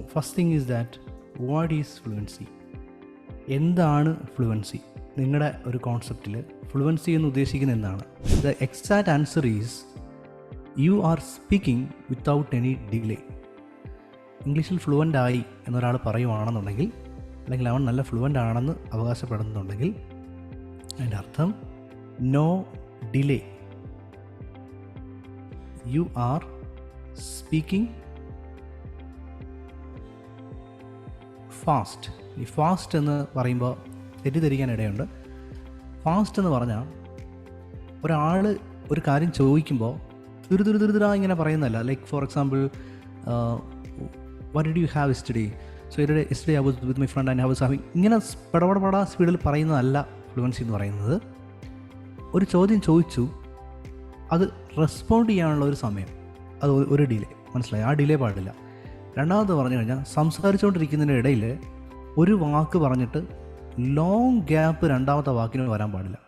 First thing is that what is fluency എന്താണ് fluency നിങ്ങളുടെ ഒരു കോൺസെപ്റ്റിൽ ഫ്ലുവൻസി എന്ന് ഉദ്ദേശിക്കുന്നത് എന്താണ്? The exact answer is you are speaking without any delay ഇംഗ്ലീഷിൽ ഫ്ലുവന്റ് ആയി എന്നൊരാൾ പറയുവാണെന്നുണ്ടെങ്കിൽ അല്ലെങ്കിൽ അവൻ നല്ല ഫ്ലുവന്റ് ആണെന്ന് അവകാശപ്പെടുന്നുണ്ടെങ്കിൽ അതിന്റെ അർത്ഥം no delay you are speaking fast ഈ ഫാസ്റ്റ് എന്ന് പറയുമ്പോൾ തെറ്റിദ്ധരിക്കാൻ ഇടയുണ്ട് ഫാസ്റ്റ് എന്ന് പറഞ്ഞാൽ ഒരാൾ ഒരു കാര്യം ചോദിക്കുമ്പോൾ തുരു തുരു തുരുതുരാ ഇങ്ങനെ പറയുന്നതല്ല. Like for example what did you have yesterday so ഇവരുടെ yesterday was with my friend and have having ഇങ്ങനെ പടപടപട സ്പീഡിൽ പറയുന്നതല്ല ഫ്ലുവൻസി എന്ന് പറയുന്നത്. ഒരു ചോദ്യം ചോദിച്ചു അത് റെസ്പോണ്ട് ചെയ്യാനുള്ള ഒരു സമയം. അത് ഒരു ഡിലേ മനസ്സിലായി? ആ ഡിലേ പാടില്ല. രണ്ടാമത് പറഞ്ഞു കഴിഞ്ഞാൽ സംസാരിച്ചുകൊണ്ടിരിക്കുന്നതിന്റെ ഇടയിൽ ഒരു വാക്ക് പറഞ്ഞിട്ട് ലോങ് ഗ്യാപ്പ് രണ്ടാമത്തെ വാക്കിന് വരാൻ പാടില്ല.